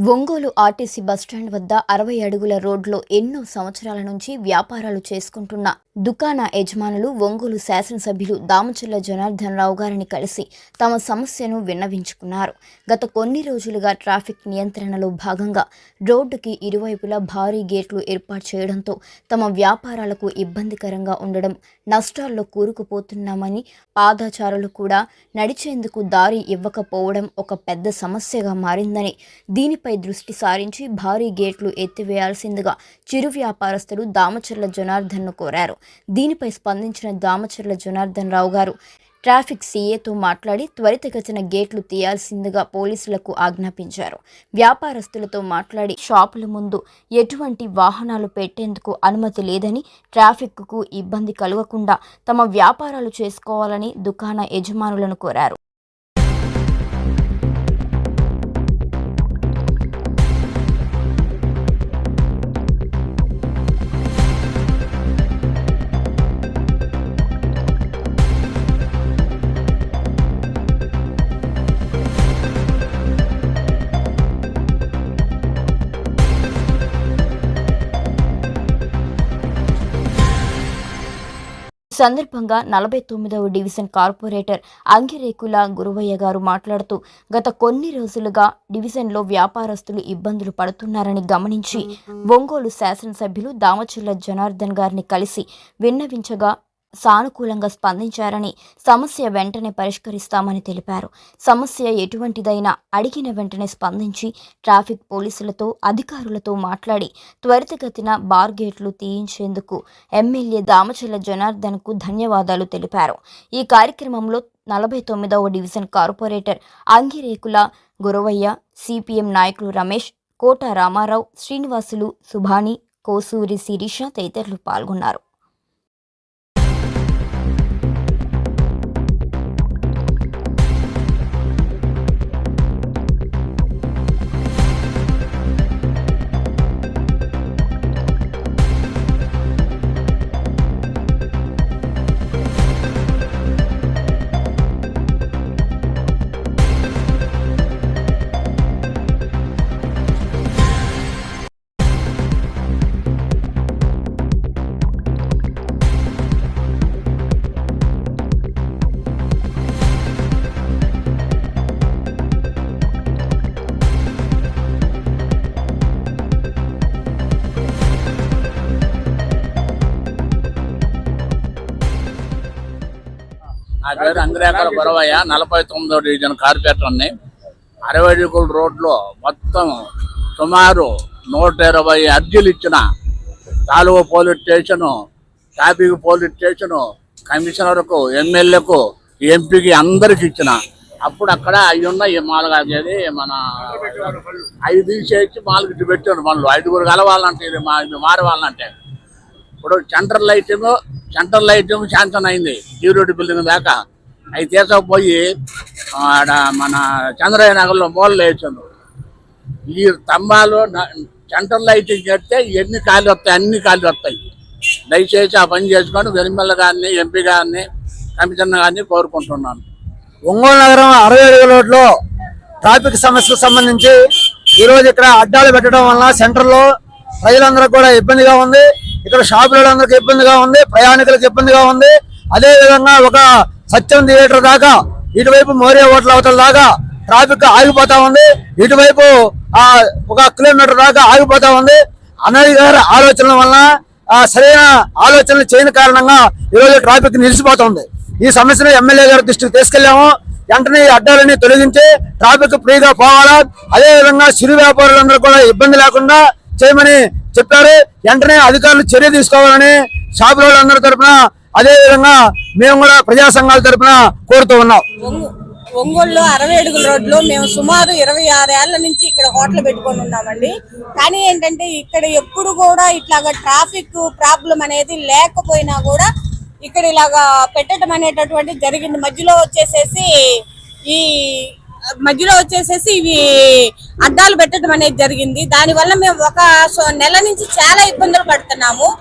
Ongole RTC bus stand వద్ద అరవై అడుగుల రోడ్లో ఎన్నో సంవత్సరాల నుంచి వ్యాపారాలు చేసుకుంటున్న దుకాణ యజమానులు ఒంగోలు శాసనసభ్యులు దామచల్ల జనార్దన్ రావు గారిని కలిసి తమ సమస్యను విన్నవించుకున్నారు. గత కొన్ని రోజులుగా ట్రాఫిక్ నియంత్రణలో భాగంగా రోడ్డుకి ఇరువైపులా భారీ గేట్లు ఏర్పాటు చేయడంతో తమ వ్యాపారాలకు ఇబ్బందికరంగా ఉండడం నష్టాల్లో కూరుకుపోతున్నామని పాదాచారులు కూడా నడిచేందుకు దారి ఇవ్వకపోవడం ఒక పెద్ద సమస్యగా మారిందని దీనిపై దృష్టి సారించి భారీ గేట్లు ఎత్తివేయాల్సిందిగా చిరు వ్యాపారస్తులు దామచర్ల జనార్దన్ను కోరారు. దీనిపై స్పందించిన దామచర్ల జనార్దన్ రావు గారు ట్రాఫిక్ సీఏతో మాట్లాడి త్వరితగతిన గేట్లు తీయాల్సిందిగా పోలీసులకు ఆజ్ఞాపించారు. వ్యాపారస్తులతో మాట్లాడి షాపుల ముందు ఎటువంటి వాహనాలు పెట్టేందుకు అనుమతి లేదని ట్రాఫిక్కు ఇబ్బంది కలగకుండా తమ వ్యాపారాలు చేసుకోవాలని దుకాణ యజమానులను కోరారు. సందర్భంగా నలభై తొమ్మిదవ డివిజన్ కార్పొరేటర్ అంగిరేకుల గురువయ్య గారు మాట్లాడుతూ గత కొన్ని రోజులుగా డివిజన్లో వ్యాపారస్తులు ఇబ్బందులు పడుతున్నారని గమనించి ఒంగోలు శాసనసభ్యులు దామచిల్ల జనార్దన్ గారిని కలిసి విన్నవించగా సానుకూలంగా స్పందించారని సమస్య వెంటనే పరిష్కరిస్తామని తెలిపారు. సమస్య ఎటువంటిదైనా అడిగిన వెంటనే స్పందించి ట్రాఫిక్ పోలీసులతో అధికారులతో మాట్లాడి త్వరితగతిన బార్ గేట్లు తీయించేందుకు ఎమ్మెల్యే దామచల్ల జనార్దన్కు ధన్యవాదాలు తెలిపారు. ఈ కార్యక్రమంలో నలభై తొమ్మిదవ division corporator Angirekula Guravaiah CPM నాయకులు రమేష్ కోట రామారావు శ్రీనివాసులు సుభాని కోసూరి శిరీష తదితరులు పాల్గొన్నారు. నా పేరు అంగ్రేకల గొరవయ్య నలభై తొమ్మిదో డివిజన్ కార్పొరేటర్ని. అరవై అడుగుల రోడ్లో మొత్తం సుమారు నూట ఇరవై అర్జీలు ఇచ్చిన తాలూకు police station traffic police station కమిషనర్కు ఎమ్మెల్యేకు ఎంపీకి అందరికి ఇచ్చిన. అప్పుడు అక్కడ అవి ఉన్నాయి మాలుగా అనేది మన అవి తీసేసి మాలకి పెట్టాను మనలో ఐదుగురు కలవాలంటే ఇది మా ఇది మారవాలంటే. ఇప్పుడు central lighting central lighting sanction అయింది జీరోడి బిల్డింగ్ దాకా. అవి తీసుకుపోయి ఆడ మన చంద్రయ్య నగర్లో మూలలో వేసాను ఈ స్తంభాలు సెంటర్ సెంట్రల్ లైటింగ్ చేస్తే ఎన్ని ఖాళీ వస్తాయి అన్ని ఖాళీ వస్తాయి. దయచేసి ఆ పని చేసుకొని వెలిమల్ల గారిని ఎంపీ గారిని కమిషనర్ గారిని కోరుకుంటున్నాను. ఒంగోలు నగరం అరవై ఏడు రోడ్లో ట్రాఫిక్ సమస్యకు సంబంధించి ఈరోజు ఇక్కడ అడ్డాలు పెట్టడం వల్ల సెంటర్లో ప్రజలందరూ కూడా ఇబ్బందిగా ఉంది. ఇక్కడ షాపులందరికీ ఇబ్బందిగా ఉంది ప్రయాణికులకు ఇబ్బందిగా ఉంది. అదే విధంగా ఒక సత్యం థియేటర్ దాకా ఇటువైపు మోరియా హోటల్ అవతల దాకా ట్రాఫిక్ ఆగిపోతా ఉంది. ఇటువైపు ఆ ఒక కిలోమీటర్ దాకా ఆగిపోతా ఉంది. అన్నయ్య గారి ఆలోచనల వలన సరైన ఆలోచనలు చేయని కారణంగా ఈరోజు ట్రాఫిక్ నిలిచిపోతుంది. ఈ సమస్యను ఎమ్మెల్యే గారి దృష్టికి తీసుకెళ్ళాము వెంటనే ఈ అడ్డాలని తొలగించి ట్రాఫిక్ ఫ్రీగా పోవాలా. అదే విధంగా చిరు వ్యాపారులందరూ కూడా ఇబ్బంది లేకుండా చేయమని చెప్పారు. వెంటనే అధికారులు చర్య తీసుకోవాలని షాపుల వాళ్ళందరి తరపున అదే విధంగా మేము కూడా ప్రజా సంఘాల తరపున కోరుతూ ఉన్నాం. ఒంగోలులో అరవై అడుగుల రోడ్లో మేము సుమారు ఇరవై ఆరేళ్ళ నుంచి ఇక్కడ హోటల్ పెట్టుకొని ఉన్నామండి. కానీ ఏంటంటే ఇక్కడ ఎప్పుడు కూడా ఇట్లాగా ట్రాఫిక్ ప్రాబ్లం అనేది లేకపోయినా కూడా ఇక్కడ ఇలాగా పెట్టడం అనేటటువంటి జరిగింది. మధ్యలో వచ్చేసేసి ఈ మధ్యలో వచ్చేసేసి ఇవి అద్దాలు పెట్టడం అనేది జరిగింది. దానివల్ల మేము ఒక సో- నెల నుంచి చాలా ఇబ్బందులు పడుతున్నాము.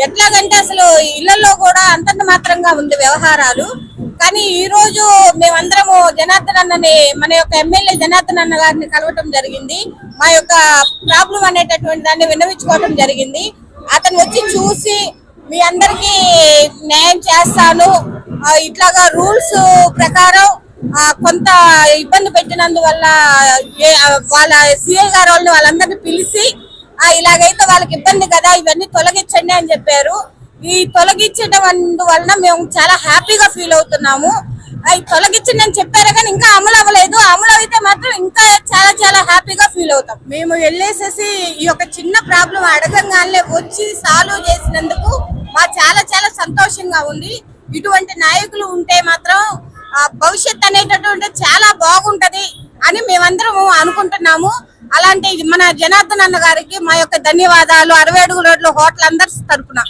ఎట్లాగంటే అసలు ఇళ్ళలో కూడా అంతంత మాత్రంగా ఉంది వ్యవహారాలు. కానీ ఈ రోజు మేమందరము జనార్దన్ అన్నని మన యొక్క ఎమ్మెల్యే జనార్దన్ అన్న గారిని కలవటం జరిగింది. మా యొక్క ప్రాబ్లం అనేటటువంటి దాన్ని విన్నవించుకోవటం జరిగింది. అతను వచ్చి చూసి మీ అందరికీ న్యాయం చేస్తాను. ఇట్లాగా రూల్స్ ప్రకారం కొంత ఇబ్బంది పెట్టినందువల్ల వాళ్ళ సిఐ గారు వాళ్ళని వాళ్ళందరినీ పిలిచి ఇలాగైతే వాళ్ళకి ఇబ్బంది కదా ఇవన్నీ తొలగించండి అని చెప్పారు. ఈ తొలగించడం అందువలన మేము చాలా హ్యాపీగా ఫీల్ అవుతున్నాము. అవి తొలగించండి అని చెప్పారు కానీ ఇంకా అమలు అవ్వలేదు. అమలు అయితే మాత్రం ఇంకా చాలా చాలా హ్యాపీగా ఫీల్ అవుతాం. మేము వెళ్ళేసేసి ఈ యొక్క చిన్న ప్రాబ్లం అడగంగానే వచ్చి సాల్వ్ చేసినందుకు మా చాలా చాలా సంతోషంగా ఉంది. ఇటువంటి నాయకులు ఉంటే మాత్రం భవిష్యత్ అనేటటువంటి చాలా బాగుంటది అని మేమందరము అనుకుంటున్నాము. అలాంటి మన జనార్దన్ అన్న గారికి మా యొక్క ధన్యవాదాలు. అరవై అడుగు రోడ్ల హోటల్ అందరి తరపున.